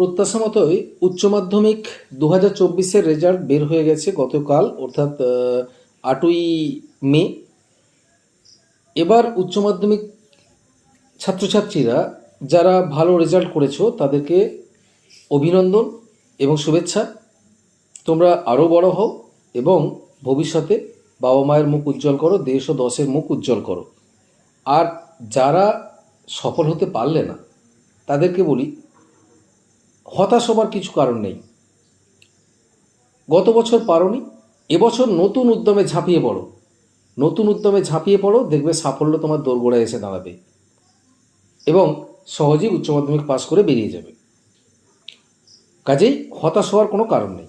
প্রত্যাশা মতোই উচ্চ মাধ্যমিক দু হাজার চব্বিশের রেজাল্ট বের হয়ে গেছে গতকাল, অর্থাৎ আটই মে। এবার উচ্চ মাধ্যমিক ছাত্রছাত্রীরা যারা ভালো রেজাল্ট করেছ, তাদেরকে অভিনন্দন এবং শুভেচ্ছা। তোমরা আরও বড় হও এবং ভবিষ্যতে বাবা মায়ের মুখ উজ্জ্বল করো, দেশ ও দশের মুখ উজ্জ্বল করো। আর যারা সফল হতে পারলে না, তাদেরকে বলি হতাশ হবার কিছু কারণ নেই। গত বছর পারোনি এবছর নতুন উদ্যমে ঝাঁপিয়ে পড়ো। নতুন উদ্যমে ঝাঁপিয়ে পড়ো, দেখবে সাফল্য তোমার দোরগোড়ায় এসে দাঁড়াবে এবং সহজেই উচ্চ মাধ্যমিক পাশ করে বেরিয়ে যাবে। কাজেই হতাশ হওয়ার কোনো কারণ নেই।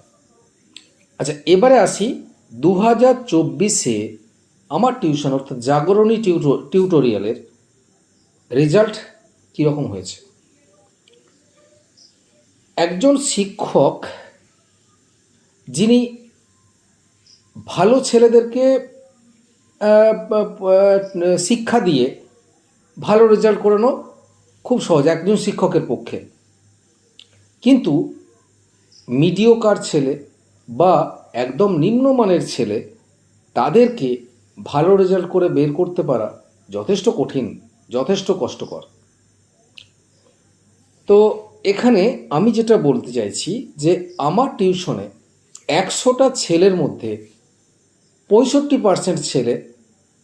আচ্ছা এবারে আসি দু হাজার চব্বিশে আমার টিউশন, অর্থাৎ জাগরণী টিউটো, টিউটোরিয়ালের রেজাল্ট কীরকম হয়েছে? একজন শিক্ষক যিনি ভালো ছেলেদেরকে শিক্ষা দিয়ে ভালো রেজাল্ট করানো খুব সহজ, একজন শিক্ষকের পক্ষে। কিন্তু মিডিওকার ছেলে বা একদম নিম্নমানের ছেলে, তাদেরকে ভালো রেজাল্ট করে বের করতে পারা যথেষ্ট কঠিন, যথেষ্ট কষ্টকর। তো এখানে আমি যেটা বলতে চাইছি যে আমার টিউশনে একশোটা ছেলের মধ্যে পঁয়ষট্টি পার্সেন্ট ছেলে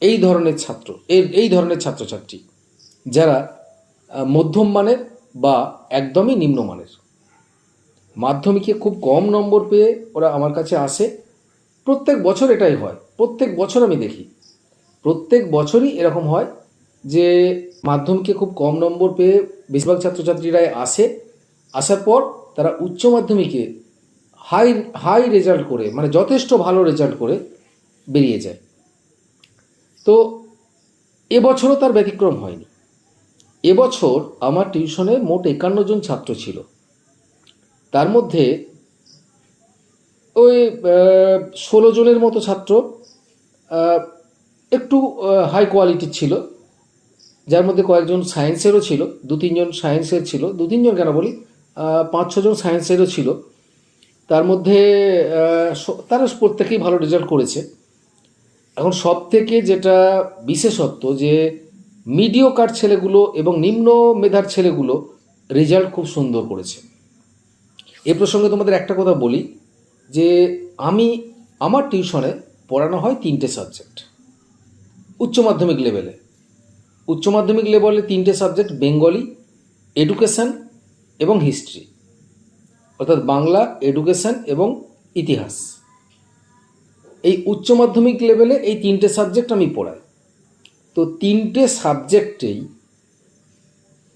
এই ধরনের ছাত্র এই এই ধরনের ছাত্রছাত্রী, যারা মধ্যম মানের বা একদমই নিম্নমানের মাধ্যমিকে খুব কম নম্বর পেয়ে ওরা আমার কাছে আসে। প্রত্যেক বছর এটাই হয়, প্রত্যেক বছর আমি দেখি। প্রত্যেক বছরই এরকম হয় যে মাধ্যমিকে খুব কম নম্বর পেয়ে বেশিরভাগ ছাত্রছাত্রীরাই আসে। আসার পর তারা উচ্চ মাধ্যমিকে হাই হাই রেজাল্ট করে মানে যথেষ্ট ভালো রেজাল্ট করে বেরিয়ে যায়। তো এবছরও তার ব্যতিক্রম হয়নি। এবছর আমার টিউশনে মোট একান্ন জন ছাত্র ছিল। তার মধ্যে ওই ষোলো জনের মতো ছাত্র একটু হাই কোয়ালিটির ছিল। যার মধ্যে কয়েকজন সায়েন্সেরও ছিল দু তিনজন সায়েন্সের ছিল দু তিনজন কেন বলি পাঁচ, ছজন সায়েন্সেরও ছিল। তার মধ্যে তারা প্রত্যেকেই ভালো রেজাল্ট করেছে। এখন সব থেকে যেটা বিশেষত্ব যে মিডিওকার ছেলেগুলো এবং নিম্ন মেধার ছেলেগুলো রেজাল্ট খুব সুন্দর করেছে। এ প্রসঙ্গে তোমাদের একটা কথা বলি, যে আমি, আমার টিউশনে পড়ানো হয় তিনটে সাবজেক্ট উচ্চ মাধ্যমিক লেভেলে উচ্চ মাধ্যমিক লেভেলে তিনটে সাবজেক্ট বেঙ্গলি এডুকেশন এবং হিস্ট্রি অর্থাৎ বাংলা এডুকেশন এবং ইতিহাস। এই উচ্চ মাধ্যমিক লেভেলে এই তিনটে সাবজেক্ট আমি পড়াই। তো তিনটে সাবজেক্টেই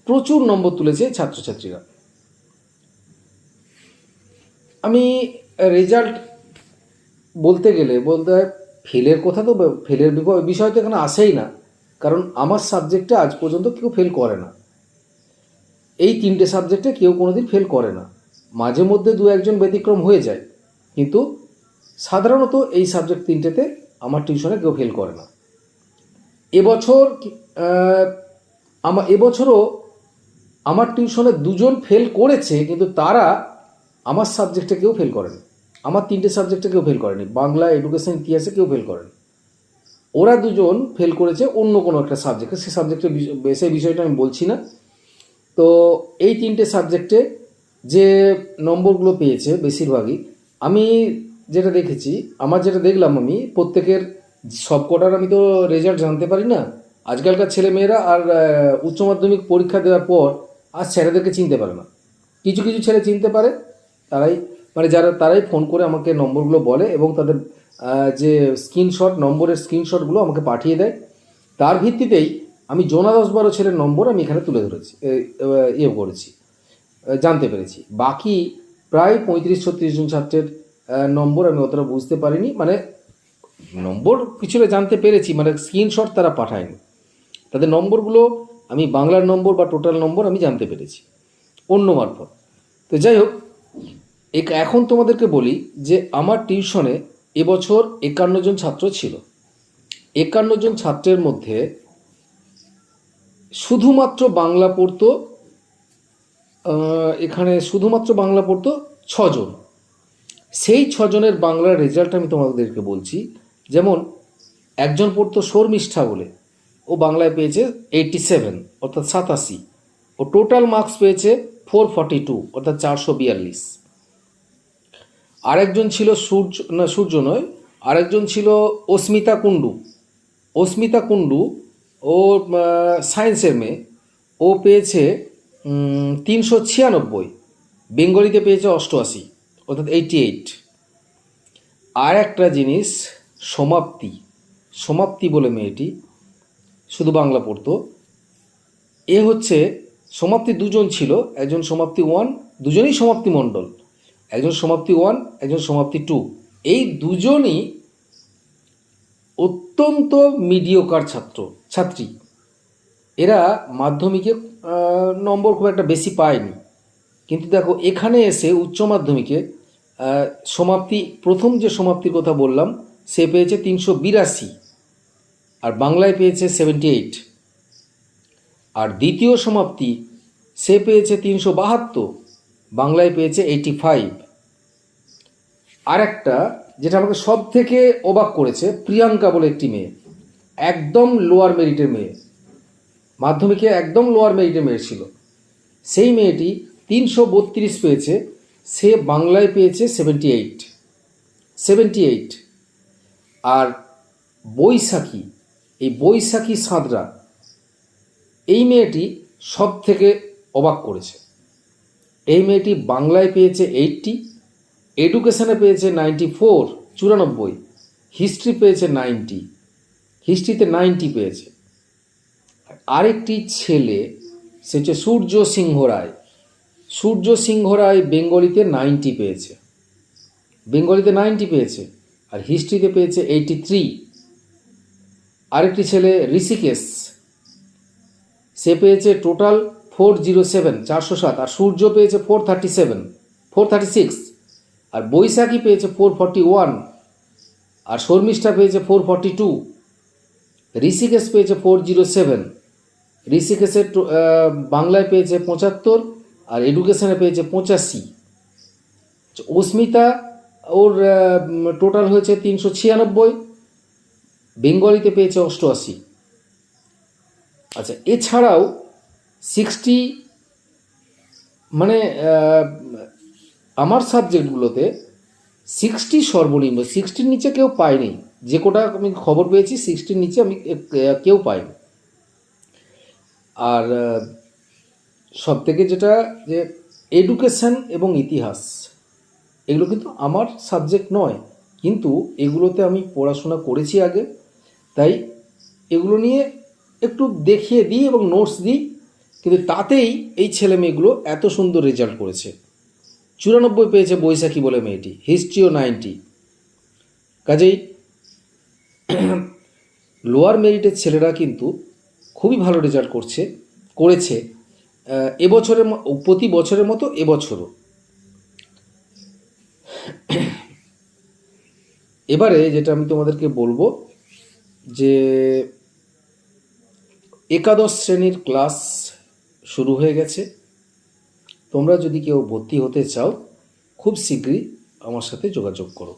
প্রচুর নম্বর তুলেছে ছাত্রছাত্রীরা। আমি রেজাল্ট বলতে গেলে বলতে হয় ফেলের কথা তো ফেলের বিষয় তো এখানে আসেই না। কারণ আমার সাবজেক্টে আজ পর্যন্ত কেউ ফেল করে না। এই তিনটে সাবজেক্টে কেউ কোনোদিন ফেল করে না। মাঝে মধ্যে দু একজন ব্যতিক্রম হয়ে যায়, কিন্তু সাধারণত এই সাবজেক্ট তিনটেতে আমার টিউশনে কেউ ফেল করে না। এবছর আমার এবছরও আমার টিউশনে দুজন ফেল করেছে, কিন্তু তারা আমার সাবজেক্টে কেউ ফেল করেনি। আমার তিনটে সাবজেক্টে কেউ ফেল করেনি। বাংলা এডুকেশন ইতিহাসে কেউ ফেল করেনি। ওরা দুজন ফেল করেছে অন্য কোনো একটা সাবজেক্টে সে সাবজেক্টের সেই বিষয়টা আমি বলছি না। তো এই তিনটে সাবজেক্টে যে নম্বরগুলো পেয়েছে বেশিরভাগই, আমি যেটা দেখেছি, আমার যেটা দেখলাম আমি, প্রত্যেকের সব কটার আমি তো রেজাল্ট জানতে পারি না। আজকালকার ছেলেমেয়েরা আর উচ্চ মাধ্যমিক পরীক্ষা দেওয়ার পর আর ছেলেদেরকে চিনতে পারে না। কিছু কিছু ছেলে চিনতে পারে, তারাই মানে যারা, তারাই ফোন করে আমাকে নম্বরগুলো বলে এবং তাদের যে স্ক্রিনশট, নম্বরের স্ক্রিনশটগুলো আমাকে পাঠিয়ে দেয়। তার ভিত্তিতেই আমি জোনা দশ বারো ছেলের নম্বর আমি এখানে তুলে ধরেছি ইয়ে করেছি জানতে পেরেছি। বাকি প্রায় পঁয়ত্রিশ ছত্রিশ জন ছাত্রের নম্বর আমি অতটা বুঝতে পারিনি মানে নম্বর কিছুটা জানতে পেরেছি মানে স্ক্রিনশট তারা পাঠায়নি। তাদের নম্বরগুলো আমি বাংলার নম্বর বা টোটাল নম্বর আমি জানতে পেরেছি, অন্য মারফত। তো যাই হোক এখন তোমাদেরকে বলি যে আমার টিউশনে এবছর একান্ন জন ছাত্র ছিল। একান্ন জন ছাত্রের মধ্যে শুধুমাত্র বাংলা পড়তো এখানে শুধুমাত্র বাংলা পড়তো ছজন। সেই ছজনের বাংলার রেজাল্ট আমি তোমাদেরকে বলছি। যেমন, একজন পড়তো শর্মিষ্ঠা বলে, ও বাংলায় পেয়েছে এইটটি সেভেন অর্থাৎ সাতাশি। ও টোটাল মার্কস পেয়েছে ফোর ফর্টি টু অর্থাৎ চারশো বিয়াল্লিশ। আরেকজন ছিল সূর্য, না, সূর্য নয়, আরেকজন ছিল অস্মিতা কুণ্ডু। অস্মিতা কুণ্ডু ও সায়েন্সের মেয়ে। ও পেয়েছে তিনশো ছিয়ানব্বই। বেঙ্গলিতে পেয়েছে অষ্টআশি, অর্থাৎ এইটি এইট আর একটা জিনিস, সমাপ্তি। সমাপ্তি বলে মেয়েটি, শুধু বাংলা পড়তো। এ হচ্ছে, সমাপ্তি দুজন ছিল, একজন সমাপ্তি ওয়ান দুজনেই সমাপ্তি মণ্ডল। একজন সমাপ্তি ওয়ান একজন সমাপ্তি টু এই দুজনই অত্যন্ত মিডিওকার ছাত্র, ছাত্রী। এরা মাধ্যমিকে নম্বর খুব একটা বেশি পায়নি। কিন্তু দেখো, এখানে এসে উচ্চ মাধ্যমিকে সমাপ্তি, প্রথম যে সমাপ্তির কথা বললাম, সে পেয়েছে তিনশো বিরাশি। আর বাংলায় পেয়েছে সেভেন্টি এইট আর দ্বিতীয় সমাপ্তি, সে পেয়েছে তিনশো বাহাত্তর। বাংলায় পেয়েছে এইটি ফাইভ আর একটা যেটা আমাকে সব থেকে অবাক করেছে, প্রিয়াঙ্কা বলে একটি মেয়ে। একদম লোয়ার মেরিটের মেয়ে। মাধ্যমিকে একদম লোয়ার মেরিটের মেয়ে ছিল। সেই মেয়েটি তিনশো বত্রিশ পেয়েছে, সে বাংলায় পেয়েছে সেভেন্টি এইট সেভেন্টি এইট আর বৈশাখী, এই বৈশাখী সাঁতরা, এই মেয়েটি সব থেকে অবাক করেছে। এই মেয়েটি বাংলায় পেয়েছে এইটটি এডুকেশনে পেয়েছে নাইনটি ফোর চুরানব্বই। হিস্ট্রি পেয়েছে নাইনটি হিস্ট্রিতে নাইনটি পেয়েছে। আর আরেকটি ছেলে, সে হচ্ছে সূর্য সিংহ রায়। সূর্য সিংহ রায় বেঙ্গলিতে নাইনটি পেয়েছে। বেঙ্গলিতে নাইনটি পেয়েছে। আর হিস্ট্রিতে পেয়েছে এইটি থ্রি আরেকটি ছেলে, ঋষিকেশ। সে পেয়েছে টোটাল ফোর জিরো সেভেন চারশো সাত। আর সূর্য পেয়েছে four thirty seven four thirty six আর বৈশাখী পেয়েছে ফোর ফর্টি ওয়ান আর শর্মিষ্ঠা পেয়েছে ফোর ফর্টি টু ঋষিকেশ পেয়েছে ফোর জিরো সেভেন ঋষিকেশের বাংলায় পেয়েছে পঁচাত্তর, আর এডুকেশনে পেয়েছে পঁচাশি। অস্মিতা, ওর টোটাল হয়েছে তিনশো ছিয়ানব্বই, বেঙ্গলিতে পেয়েছে অষ্টআশি। আচ্ছা এছাড়াও সিক্সটি মানে আমার সাবজেক্টগুলোতে সিক্সটি সর্বনিম্ন সিক্সটির নিচে কেউ পায়নি। যে কোটা আমি খবর পেয়েছি সিক্সটির নিচে আমি কেউ পাইনি আর সব থেকে যেটা যে এডুকেশান এবং ইতিহাস, এগুলো কিন্তু আমার সাবজেক্ট নয়। কিন্তু এগুলোতে আমি পড়াশোনা করেছি আগে। তাই এগুলো নিয়ে একটু দেখিয়ে দিই এবং নোটস দিই। কিন্তু তাতেই এই ছেলে মেয়েগুলো এত সুন্দর রেজাল্ট করেছে। চুরানব্বই পেয়েছে বৈশাখী বলে মেয়েটি, হিস্ট্রিও নাইনটি। কাজেই লোয়ার মেরিটের ছেলেরা কিন্তু খুবই ভালো রেজাল্ট করছে, করেছে এবছরের প্রতি বছরের মতো এবছরও। এবারে যেটা আমি তোমাদেরকে বলব যে একাদশ শ্রেণির ক্লাস শুরু হয়ে গেছে। তোমরা যদি কেউ ভর্তি হতে চাও খুব শীঘ্রই আমার সাথে যোগাযোগ করো।